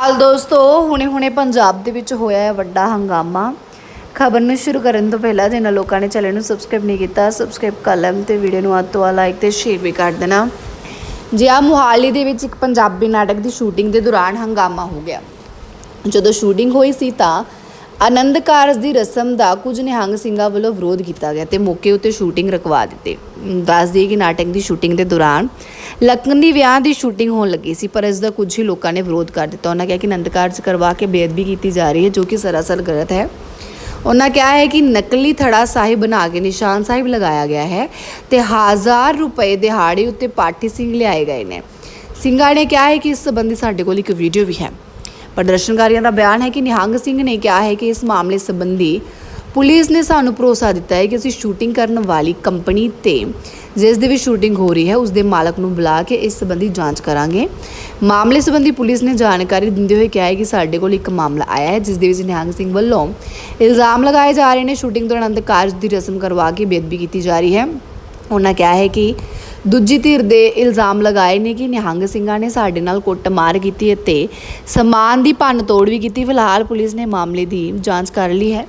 ਹਾਲ ਦੋਸਤੋ, ਹੁਣੇ-ਹੁਣੇ ਪੰਜਾਬ ਦੇ ਵਿੱਚ ਹੋਇਆ ਹੈ ਵੱਡਾ ਹੰਗਾਮਾ। ਖਬਰ ਨੂੰ ਸ਼ੁਰੂ ਕਰਨ ਤੋਂ ਪਹਿਲਾਂ ਜਿਨ੍ਹਾਂ ਲੋਕਾਂ ਨੇ ਚੈਨਲ ਨੂੰ ਸਬਸਕ੍ਰਾਈਬ ਨਹੀਂ ਕੀਤਾ ਸਬਸਕ੍ਰਾਈਬ ਕਰ ਲੈਣ ਤੇ ਵੀਡੀਓ ਨੂੰ ਅੱਧ ਤੋਂ ਵੱਧ ਲਾਈਕ ਤੇ ਸ਼ੇਅਰ ਵੀ ਕਰ ਦੇਣਾ। ਜੀ ਆ ਮੁਹਾਲੀ ਦੇ ਵਿੱਚ ਇੱਕ ਪੰਜਾਬੀ ਨਾਟਕ ਦੀ ਸ਼ੂਟਿੰਗ ਦੇ ਦੌਰਾਨ ਹੰਗਾਮਾ ਹੋ ਗਿਆ। ਜਦੋਂ ਸ਼ੂਟਿੰਗ ਹੋਈ ਸੀ ਤਾਂ ਆਨੰਦ ਕਾਰਜ ਦੀ ਰਸਮ ਦਾ ਕੁਝ ਨਿਹੰਗ ਸਿੰਘਾਂ ਵੱਲੋਂ ਵਿਰੋਧ ਕੀਤਾ ਗਿਆ ਤੇ ਮੌਕੇ ਉੱਤੇ ਸ਼ੂਟਿੰਗ ਰਕਵਾ ਦਿੱਤੀ। ਅਮ ਦੱਸ ਦਈਏ ਕਿ ਨਾਟਕ ਦੀ ਸ਼ੂਟਿੰਗ ਦੇ ਦੌਰਾਨ ਲਖਨਵੀ ਵਿਆਹ ਦੀ ਸ਼ੂਟਿੰਗ ਹੋਣ ਲੱਗੀ ਸੀ, ਪਰ ਇਸ ਦਾ ਕੁਝ ਹੀ ਲੋਕਾਂ ਨੇ ਵਿਰੋਧ ਕਰ ਦਿੱਤਾ। ਉਹਨਾਂ ਕਿਹਾ ਕਿ ਆਨੰਦ ਕਾਰਜ ਕਰਵਾ ਕੇ ਬੇਅਦਬੀ ਕੀਤੀ ਜਾ ਰਹੀ ਹੈ, ਜੋ ਕਿ ਸਰਾਸਰ ਗਲਤ ਹੈ। ਉਹਨਾਂ ਕਿਹਾ ਹੈ ਕਿ ਨਕਲੀ ਥੜਾ ਸਾਹਿਬ ਬਣਾ ਕੇ ਨਿਸ਼ਾਨ ਸਾਹਿਬ ਲਗਾਇਆ ਗਿਆ ਹੈ ਤੇ ਹਜ਼ਾਰ ਰੁਪਏ ਦਿਹਾੜੀ ਉੱਤੇ ਪਾਠੀ ਸਿੰਘ ਲਿਆਏ ਗਏ ਨੇ। ਸਿੰਘਾਂ ਨੇ ਕਿਹਾ ਹੈ ਕਿ ਇਸ ਸੰਬੰਧੀ ਸਾਡੇ ਕੋਲ ਇੱਕ ਵੀਡੀਓ ਵੀ ਹੈ। ਪ੍ਰਦਰਸ਼ਨਕਾਰੀਆਂ ਦਾ ਬਿਆਨ ਹੈ ਕਿ ਨਿਹੰਗ ਸਿੰਘ ਨੇ ਕਿਹਾ ਹੈ ਕਿ ਇਸ ਮਾਮਲੇ ਸੰਬੰਧੀ ਪੁਲਿਸ ਨੇ ਸਾਨੂੰ ਭਰੋਸਾ ਦਿੱਤਾ ਹੈ ਕਿ ਅਸੀਂ ਸ਼ੂਟਿੰਗ ਕਰਨ ਵਾਲੀ ਕੰਪਨੀ ਤੇ ਜਿਸ ਦੇ ਵਿੱਚ ਸ਼ੂਟਿੰਗ ਹੋ ਰਹੀ ਹੈ, ਉਸ ਦੇ ਮਾਲਕ ਨੂੰ ਬੁਲਾ ਕੇ ਇਸ ਸੰਬੰਧੀ ਜਾਂਚ ਕਰਾਂਗੇ। ਮਾਮਲੇ ਸੰਬੰਧੀ ਪੁਲਿਸ ਨੇ ਜਾਣਕਾਰੀ ਦਿੰਦੇ ਹੋਏ ਕਿਹਾ ਹੈ ਕਿ ਸਾਡੇ ਕੋਲ ਇੱਕ ਮਾਮਲਾ ਆਇਆ ਹੈ, ਜਿਸ ਦੇ ਵਿੱਚ ਨਿਹੰਗ ਸਿੰਘ ਵੱਲੋਂ ਇਲਜ਼ਾਮ ਲਗਾਏ ਜਾ ਰਹੇ ਨੇ। ਸ਼ੂਟਿੰਗ ਦੌਰਾਨ ਅੰਧ ਕਾਰਜ ਦੀ ਰਸਮ ਕਰਵਾ ਕੇ ਬੇਅਦਬੀ ਕੀਤੀ ਜਾ ਰਹੀ ਹੈ। ਉਹਨਾਂ ਕਿਹਾ ਹੈ ਕਿ ਦੂਜੀ ਧਿਰ ਦੇ ਇਲਜ਼ਾਮ ਲਗਾਏ ਨੇ ਕਿ ਨਿਹੰਗ ਸਿੰਘਾਂ ਨੇ ਸਾਡੇ ਨਾਲ ਕੁੱਟਮਾਰ ਕੀਤੀ ਅਤੇ ਸਮਾਨ ਦੀ ਭੰਨ ਤੋੜ ਵੀ ਕੀਤੀ। ਫਿਲਹਾਲ ਪੁਲਿਸ ਨੇ ਮਾਮਲੇ ਦੀ ਜਾਂਚ ਕਰ ਲਈ ਹੈ।